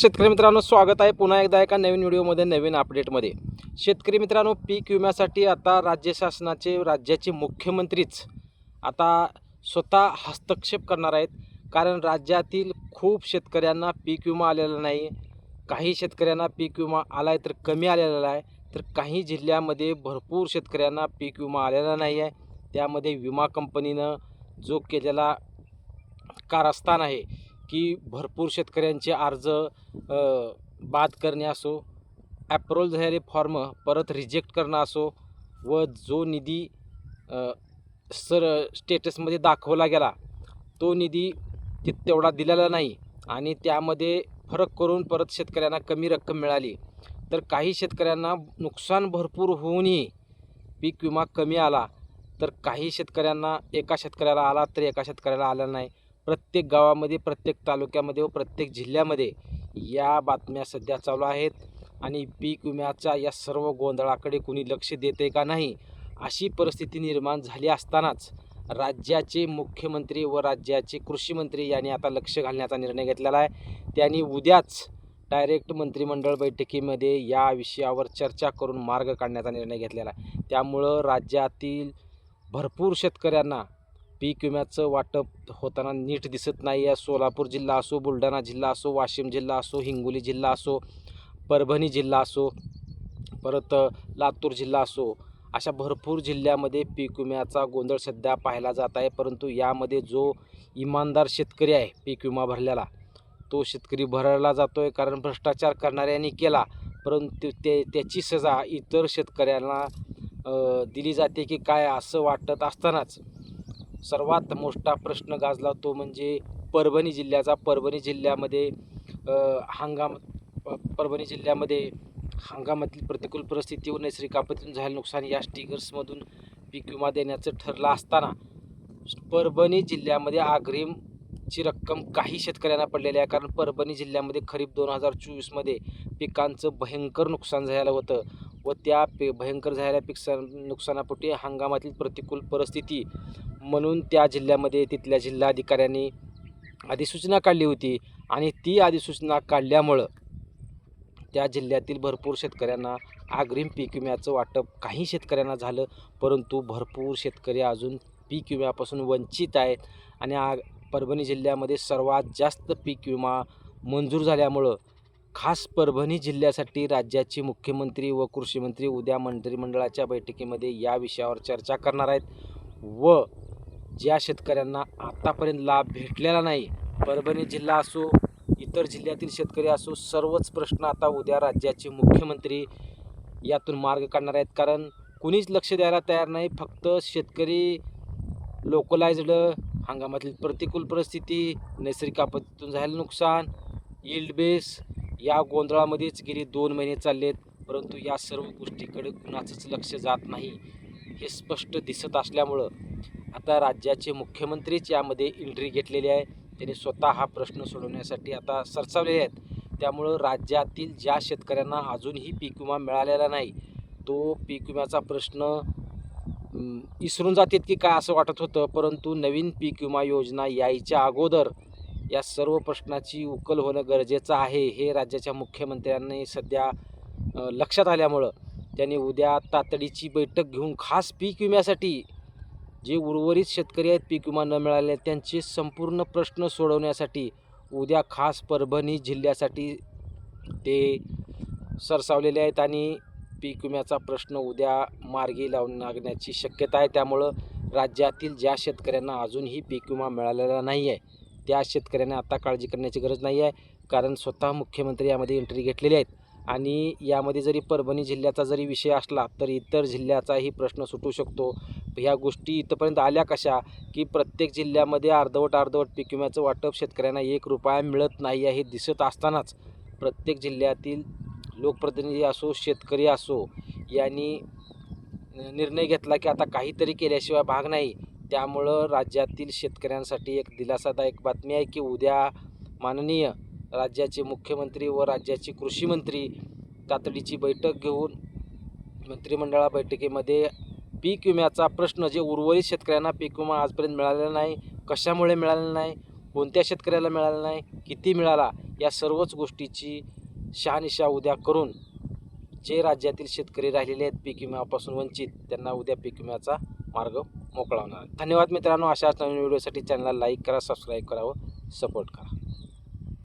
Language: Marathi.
शेतकरी मित्रांनो स्वागत आहे पुन्हा एकदा एका नवीन व्हिडिओमध्ये नवीन अपडेटमध्ये शेतकरी मित्रांनो पीक विम्यासाठी आता राज्य शासनाचे राज्याचे मुख्यमंत्रीच आता स्वतः हस्तक्षेप करणार आहेत. कारण राज्यातील खूप शेतकऱ्यांना पीक विमा आलेला नाही. काही शेतकऱ्यांना पीक विमा आला आहे तर कमी आलेला आहे. तर काही जिल्ह्यामध्ये भरपूर शेतकऱ्यांना पीक विमा आलेला नाही आहे. त्यामध्ये विमा कंपनीनं जो केलेला कारस्थान आहे की भरपूर शेतकऱ्यांचे अर्ज बाद करणे असो ॲप्रोल झालेले फॉर्म परत रिजेक्ट करणं असो व जो निधी सर स्टेटसमध्ये दाखवला गेला तो निधी ति तेवढा दिलेला नाही आणि त्यामध्ये फरक करून परत शेतकऱ्यांना कमी रक्कम मिळाली. तर काही शेतकऱ्यांना नुकसान भरपूर होऊनही पीक विमा कमी आला. तर काही शेतकऱ्यांना एका शेतकऱ्याला आला तर एका शेतकऱ्याला आला नाही. प्रत्येक गावामध्ये प्रत्येक तालुक्यामध्ये व प्रत्येक जिल्ह्यामध्ये या बातम्या सध्या चालू आहेत आणि पीक विम्याच्या या सर्व गोंधळाकडे कुणी लक्ष देते का नाही अशी परिस्थिती निर्माण झाली असतानाच राज्याचे मुख्यमंत्री व राज्याचे कृषीमंत्री यांनी आता लक्ष घालण्याचा निर्णय घेतलेला आहे. त्यांनी उद्याच डायरेक्ट मंत्रिमंडळ बैठकीमध्ये या विषयावर चर्चा करून मार्ग काढण्याचा निर्णय घेतलेला आहे. त्यामुळं राज्यातील भरपूर शेतकऱ्यांना पीक विम्याचं वाटप होताना नीट दिसत नाही. आहे सोलापूर जिल्हा असो बुलढाणा जिल्हा असो वाशिम जिल्हा असो हिंगोली जिल्हा असो परभणी जिल्हा असो परत लातूर जिल्हा असो अशा भरपूर जिल्ह्यामध्ये पीक विम्याचा गोंधळ सध्या पाहायला जात आहे. परंतु यामध्ये जो इमानदार शेतकरी आहे पीक विमा भरलेला तो शेतकरी भरायला जातो आहे कारण भ्रष्टाचार करणाऱ्यांनी केला. परंतु ते त्याची सजा इतर शेतकऱ्यांना दिली जाते की काय असं वाटत असतानाच सर्वात मोठा प्रश्न गाजला तो म्हणजे परभणी जिल्ह्याचा. परभणी जिल्ह्यामध्ये हंगाम परभणी जिल्ह्यामध्ये हंगामातील प्रतिकूल परिस्थिती व नैसर्गिक आपत्तीतून झालेलं नुकसान या स्टिगर्समधून पीक विमा देण्याचं ठरलं असताना परभणी जिल्ह्यामध्ये अग्रिमची रक्कम काही शेतकऱ्यांना पडलेली आहे. कारण परभणी जिल्ह्यामध्ये खरीप दोन हजार चोवीसमध्ये पिकांचं भयंकर नुकसान झालं होतं व त्या पे भयंकर झालेल्या पिक नुकसानापोटी हंगामातील प्रतिकूल परिस्थिती म्हणून त्या जिल्ह्यामध्ये तिथल्या जिल्हाधिकाऱ्यांनी अधिसूचना काढली होती आणि ती अधिसूचना काढल्यामुळं त्या जिल्ह्यातील भरपूर शेतकऱ्यांना अग्रिम पीक विम्याचं वाटप काही शेतकऱ्यांना झालं परंतु भरपूर शेतकरी अजून पीक विम्यापासून वंचित आहेत आणि आ परभणी जिल्ह्यामध्ये सर्वात जास्त पीक विमा मंजूर झाल्यामुळं खास परभणी जिल्ह्यासाठी राज्याचे मुख्यमंत्री व कृषीमंत्री उद्या मंत्रिमंडळाच्या बैठकीमध्ये या विषयावर चर्चा करणार आहेत व ज्या शेतकऱ्यांना आत्तापर्यंत लाभ भेटलेला नाही परभणी जिल्हा असो इतर जिल्ह्यातील शेतकरी असो सर्वच प्रश्न आता उद्या राज्याचे मुख्यमंत्री यातून मार्ग काढणार आहेत. कारण कुणीच लक्ष द्यायला तयार नाही फक्त शेतकरी लोकलाइज्ड हंगामातील प्रतिकूल परिस्थिती नैसर्गिक आपत्तीतून झालेलं नुकसान यील्ड बेस या गोंधळामध्येच गेली दोन महिने चाललेत परंतु या सर्व गोष्टीकडे कुणाचंच लक्ष जात नाही हे स्पष्ट दिसत असल्यामुळं. आता राज्याचे मुख्यमंत्रीच यामध्ये एंट्री घेतलेली आहे. त्यांनी स्वतः हा प्रश्न सोडवण्यासाठी आता सरसावलेले आहेत. त्यामुळं राज्यातील ज्या शेतकऱ्यांना अजूनही पीक विमा मिळालेला नाही तो पीक विम्याचा प्रश्न इसरून जातात की काय असं वाटत होतं परंतु नवीन पीक विमा योजना यायच्या अगोदर या सर्व प्रश्नाची उकल होणं गरजेचं आहे हे राज्याच्या मुख्यमंत्र्यांनी सध्या लक्षात आल्यामुळं. त्यांनी उद्या तातडीची बैठक घेऊन खास पीक विम्यासाठी जे उर्वरित शेतकरी आहेत पीक विमा न मिळाले त्यांचे संपूर्ण प्रश्न सोडवण्यासाठी उद्या खास परभणी जिल्ह्यासाठी ते सरसावलेले आहेत आणि पीक विम्याचा प्रश्न उद्या मार्गी लावून लागण्याची शक्यता आहे. त्यामुळं राज्यातील ज्या शेतकऱ्यांना अजूनही पीक विमा मिळालेला नाही आहे त्या शेतकऱ्यांना आता काळजी करण्याची गरज नाही आहे कारण स्वतः मुख्यमंत्री यामध्ये एंट्री घेतलेली आहेत. आणि यामध्ये जरी परभणी जिल्ह्याचा जरी विषय असला तर इतर जिल्ह्याचाही प्रश्न सुटू शकतो. ह्या गोष्टी इथंपर्यंत आल्या कशा? की प्रत्येक जिल्ह्यामध्ये अर्धवट अर्धवट पीक विम्याचं वाटप शेतकऱ्यांना एक रुपया मिळत नाही आहे हे दिसत असतानाच प्रत्येक जिल्ह्यातील लोकप्रतिनिधी असो शेतकरी असो यांनी निर्णय घेतला की आता काहीतरी केल्याशिवाय भाग नाही. त्यामुळं राज्यातील शेतकऱ्यांसाठी एक दिलासादायक बातमी आहे की उद्या माननीय राज्याचे मुख्यमंत्री व राज्याचे कृषी मंत्री तातडीची बैठक घेऊन मंत्रिमंडळा बैठकीमध्ये पीक विम्याचा प्रश्न जे उर्वरित शेतकऱ्यांना पीक विमा आजपर्यंत मिळालेला नाही कशामुळे मिळालेला नाही कोणत्या शेतकऱ्याला मिळाला नाही किती मिळाला या सर्वच गोष्टीची शहानिशा उद्या करून जे राज्यातील शेतकरी राहिलेले आहेत पीक विम्यापासून वंचित त्यांना उद्या पीक विम्याचा मार्ग मोकळा होणार. धन्यवाद मित्रांनो अशाच नवीन व्हिडिओसाठी चॅनलला लाईक करा सबस्क्राईब करावं सपोर्ट करा.